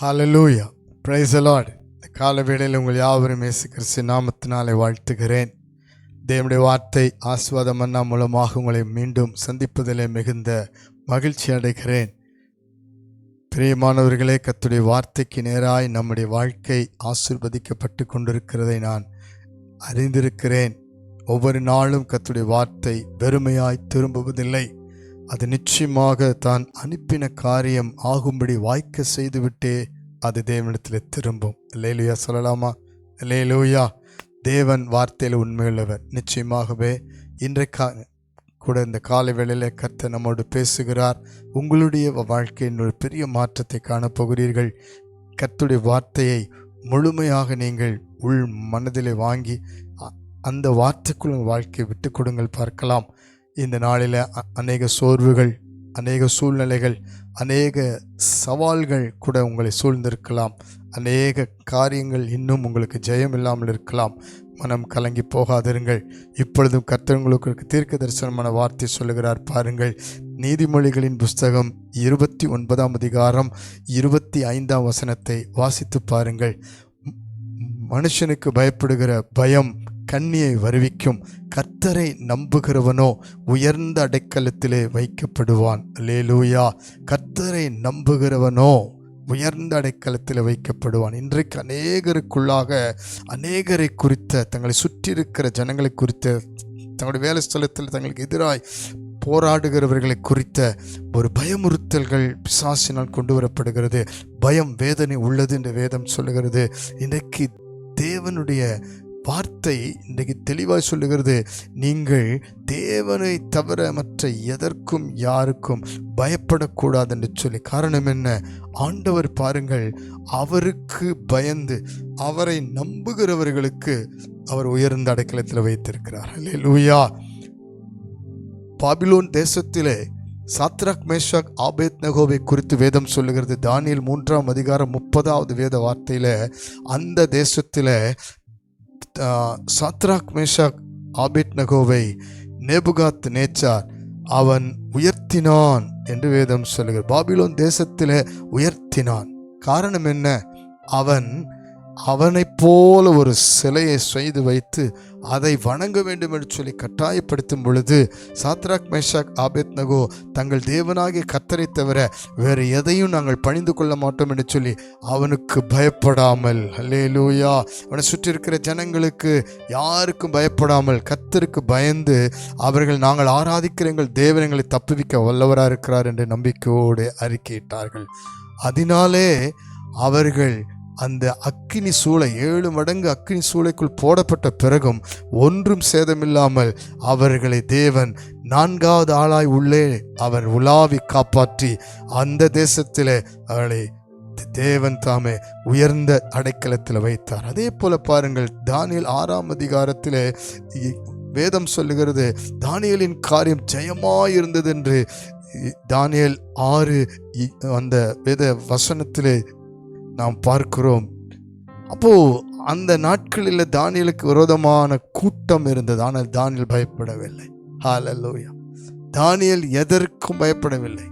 Hallelujah praise the இந்த கால வேளையில் உங்கள் யாவரும் இயேசு கிறிஸ்து நாமத்தினாலே வாழ்த்துகிறேன். தேவனுடைய வார்த்தை ஆஸ்வாதம் அண்ணா மூலமாக உங்களை மீண்டும் சந்திப்பதிலே மிகுந்த மகிழ்ச்சி அடைகிறேன். பிரியமானவர்களே கத்துடைய வார்த்தைக்கு நேராய் நம்முடைய வாழ்க்கை ஆசிர்வதிக்கப்பட்டு கொண்டிருக்கிறதை நான் அறிந்திருக்கிறேன். ஒவ்வொரு நாளும் கத்துடைய வார்த்தை வெறுமையாய் திரும்புவதில்லை. அது நிச்சயமாக தான் அனுப்பின காரியம் ஆகும்படி வாய்க்க செய்துவிட்டே அது தேவனிடத்தில் திரும்பும். லேலுயா சொல்லலாமா? லேலுயா தேவன் வார்த்தையில் உண்மையுள்ளவர். நிச்சயமாகவே இன்றைக்கா கூட இந்த காலை வேளையில் கர்த்தர் நம்மோடு பேசுகிறார். உங்களுடைய வாழ்க்கையின் ஒரு பெரிய மாற்றத்தை காணப்போகிறீர்கள். கர்த்துடைய வார்த்தையை முழுமையாக நீங்கள் உள் மனதிலே வாங்கி அ- அந்த வார்த்தைக்குள் வாழ்க்கையை விட்டு கொடுங்கள் பார்க்கலாம். இந்த நாளில் அநேக சோர்வுகள் அநேக சூழ்நிலைகள் அநேக சவால்கள் கூட உங்களை சூழ்ந்திருக்கலாம். அநேக காரியங்கள் இன்னும் உங்களுக்கு ஜெயம் இல்லாமல் இருக்கலாம். மனம் கலங்கி போகாதிருங்கள். இப்பொழுதும் கர்த்தவங்களுக்கு தீர்க்க தரிசனமான வார்த்தை சொல்லுகிறார் பாருங்கள். நீதிமொழிகளின் புஸ்தகம் இருபத்தி ஒன்பதாம் அதிகாரம் இருபத்தி ஐந்தாம் வசனத்தை வாசித்து பாருங்கள். மனுஷனுக்கு பயப்படுகிற பயம் கண்ணியை வருவிக்கும். கர்த்தரை நம்புகிறவனோ உயர்ந்த அடைக்கலத்திலே வைக்கப்படுவான். லேலூயா கர்த்தரை நம்புகிறவனோ உயர்ந்த அடைக்கலத்தில் வைக்கப்படுவான். இன்றைக்கு அநேகருக்குள்ளாக அநேகரை குறித்த தங்களை சுற்றி இருக்கிற ஜனங்களை குறித்த தங்களுடைய வேலை ஸ்தலத்தில் தங்களுக்கு எதிராய் போராடுகிறவர்களை குறித்த ஒரு பயமுறுத்தல்கள் பிசாசினால் கொண்டு வரப்படுகிறது. பயம் வேதனை உள்ளது என்று வேதம் சொல்லுகிறது. இன்றைக்கு தேவனுடைய வார்த்தை இன்றைக்கு தெளிவாய் சொல்லுகிறது. நீங்கள் தேவனை தவிர மற்ற எதற்கும் யாருக்கும் பயப்படக்கூடாது என்று சொல்லி. காரணம் என்ன? ஆண்டவர் பாருங்கள் அவருக்கு பயந்து அவரை நம்புகிறவர்களுக்கு அவர் உயர்ந்த அடைக்கலத்தில் வைத்திருக்கிறார். லூயா பாபிலோன் தேசத்திலே சாத்ராக் மேஷாக் ஆபேத் நகோவை குறித்து வேதம் சொல்லுகிறது. தானியல் மூன்றாம் அதிகாரம் முப்பதாவது வேத வார்த்தையில் அந்த தேசத்தில் சாத்ராக் மேஷாக் ஆபிட் நகோவை நேபுகாத் நேச்சார். அவன் உயர்த்தினான் என்று வேதம் சொல்லுகிறார் பாபிலோன் தேசத்திலே உயர்த்தினான். காரணம் என்ன? அவன் அவனைப் போல ஒரு சிலையை செய்து வைத்து அதை வணங்க வேண்டும் என்று சொல்லி கட்டாயப்படுத்தும் பொழுது சாத்ராக் மேஷாக் ஆபேத் நகோ தங்கள் தேவனாகிய கத்தரை தவிர வேறு எதையும் நாங்கள் பணிந்து கொள்ள மாட்டோம் என்று சொல்லி அவனுக்கு பயப்படாமல். அல்லேலூயா அவனை சுற்றி இருக்கிற ஜனங்களுக்கு யாருக்கும் பயப்படாமல் கத்தருக்கு பயந்து அவர்கள் நாங்கள் ஆராதிக்கிற எங்கள் தேவன் எங்களை தப்புவிக்க வல்லவராக இருக்கிறார் என்று நம்பிக்கையோடு அறிக்கையிட்டார்கள். அதனாலே அவர்கள் அந்த அக்கினி சூளை ஏழு மடங்கு அக்கினி சூளைக்குள் போடப்பட்ட பிறகும் ஒன்றும் சேதமில்லாமல் அவர்களை தேவன் நான்காவது ஆளாய் உள்ளே அவர் உலாவி காப்பாற்றி அந்த தேசத்திலே அவளை தேவன் தாமே உயர்ந்த அடைக்கலத்தில் வைத்தார். அதே போல பாருங்கள் தானியல் ஆறாம் அதிகாரத்திலே வேதம் சொல்லுகிறது தானியலின் காரியம் ஜெயமாயிருந்தது என்று தானியல் ஆறு அந்த வேத வசனத்திலே நாம் பார்க்கிறோம். அப்போ அந்த நாட்களில் தானியலுக்கு விரோதமான கூட்டம் இருந்தது. ஆனால் தானியல் பயப்படவில்லை. ஹாலல்லோயா தானியல் எதற்கும் பயப்படவில்லை.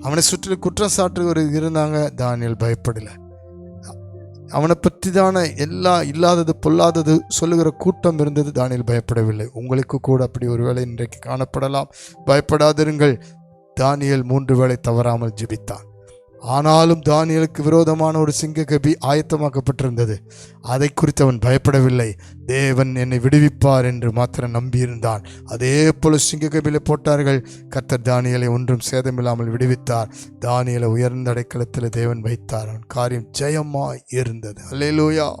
அவனை சுற்றி குற்றம் சாட்டுவர் இருந்தாங்க. தானியல் பயப்படல. அவனை பற்றி தானே எல்லா இல்லாதது பொல்லாதது சொல்லுகிற கூட்டம் இருந்தது. தானியல் பயப்படவில்லை. உங்களுக்கு கூட அப்படி ஒரு வேளை இன்றைக்கு காணப்படலாம். பயப்படாதிருங்கள். தானியல் மூன்று வேளை தவறாமல் ஜெபித்தான். ஆனாலும் தானியலுக்கு விரோதமான ஒரு சிங்க கபி ஆயத்தமாக்கப்பட்டிருந்தது. அதை குறித்து அவன் பயப்படவில்லை. தேவன் என்னை விடுவிப்பார் என்று மாத்திரம் நம்பியிருந்தான். அதே போல சிங்க கபில போட்டார்கள். கர்த்தர் தானியலை ஒன்றும் சேதமில்லாமல் விடுவித்தார். தானியலை உயர்ந்த அடைக்கலத்தில் தேவன் வைத்தார். அவன் காரியம் ஜெயமாய் இருந்தது. அல்லேலூயா.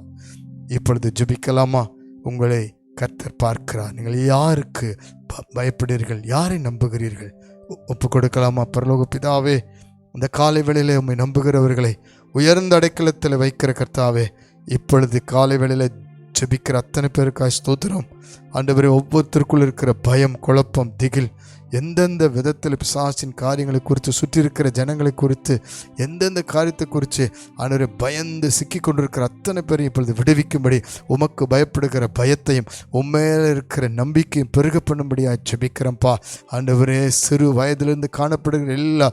இப்பொழுது ஜுபிக்கலாமா? உங்களை கர்த்தர் பார்க்கிறார். நீங்கள் யாருக்கு ப- பயப்படுகிறீர்கள்? யாரை நம்புகிறீர்கள்? ஒ- ஒப்பு கொடுக்கலாமா? பரலோக பிதாவே இந்த காலை வேளையிலே உம்மை நம்புகிறவர்களை உயர்ந்த அடைக்கலத்தில் வைக்கிற கர்த்தாவே இப்பொழுது காலை வேளையில் ஜெபிக்கிற அத்தனை பேருக்காய் ஸ்தோத்திரம். ஆண்டவரே ஒவ்வொருத்தருக்குள் இருக்கிற பயம் குழப்பம் திகில் எந்தெந்த விதத்தில் பிசாசின் காரியங்களை குறித்து சுற்றி இருக்கிற ஜனங்களை குறித்து எந்தெந்த காரியத்தை குறித்து ஆண்டவரே பயந்து சிக்கி கொண்டிருக்கிற அத்தனை பேரையும் இப்பொழுது விடுவிக்கும்படி உமக்கு பயப்படுகிற பயத்தையும் உண்மையில் இருக்கிற நம்பிக்கையும் பெருக பண்ணும்படியாக ஜெபிக்கிறேன்ப்பா. ஆண்டவரே சிறு வயதிலிருந்து காணப்படுகிற எல்லா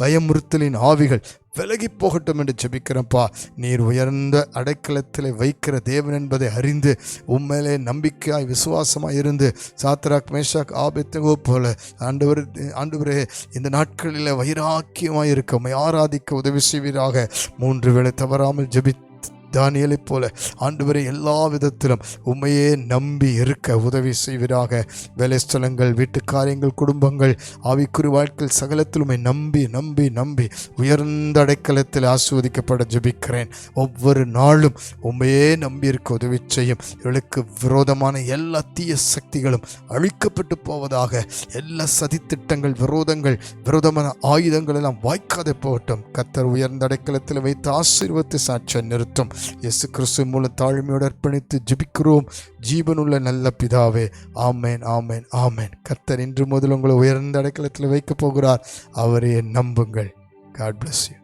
பயமுறுத்தலின் ஆவிகள் விலகி போகட்டும் என்று ஜெபிக்கிறப்பா நீர் உயர்ந்த அடைக்கலத்தில் வைக்கிற தேவன் என்பதை அறிந்து உண்மையிலே நம்பிக்கையாய் விசுவாசமாய் இருந்து சாத்ராக் மேஷாக் ஆபத்துகோ போல ஆண்டவர் ஆண்டவரே இந்த நாட்களில் வைராக்கியமாய் இருக்க ஆராதிக்க உதவி செய்வீராக. மூன்று வேளை தவறாமல் ஜெபி தானியலைப் போல ஆண்டவரை எல்லா விதத்திலும் உண்மையே நம்பி இருக்க உதவி செய்வதாக வேலை ஸ்தலங்கள் வீட்டுக்காரியங்கள் குடும்பங்கள் ஆவிக்குறி வாழ்க்கையில் சகலத்தில் நம்பி நம்பி நம்பி உயர்ந்த அடைக்கலத்தில் ஆஸ்வதிக்கப்பட ஜெபிக்கிறேன். ஒவ்வொரு நாளும் உண்மையே நம்பி இருக்க உதவி செய்யும். இவளுக்கு விரோதமான எல்லா தீய சக்திகளும் அழிக்கப்பட்டு போவதாக. எல்லா சதித்திட்டங்கள் விரோதங்கள் விரோதமான ஆயுதங்கள் எல்லாம் வாய்க்காதே போகட்டும். கத்தர் உயர்ந்த அடைக்கலத்தில் வைத்து ஆசீர்வத்து சாட்சியம் நிறுத்தும். இயேசு கிறிஸ்து மூலம் தாழ்மையோடு அர்ப்பணித்து ஜிபிக்கிறோம். ஜீவனுள்ள நல்ல பிதாவே ஆமேன் ஆமேன் ஆமேன். கர்த்தர் இன்று முதல் உங்களை உயர்ந்த அடைக்கலத்தில் வைக்கப் போகிறார். அவரையே நம்புங்கள். God bless you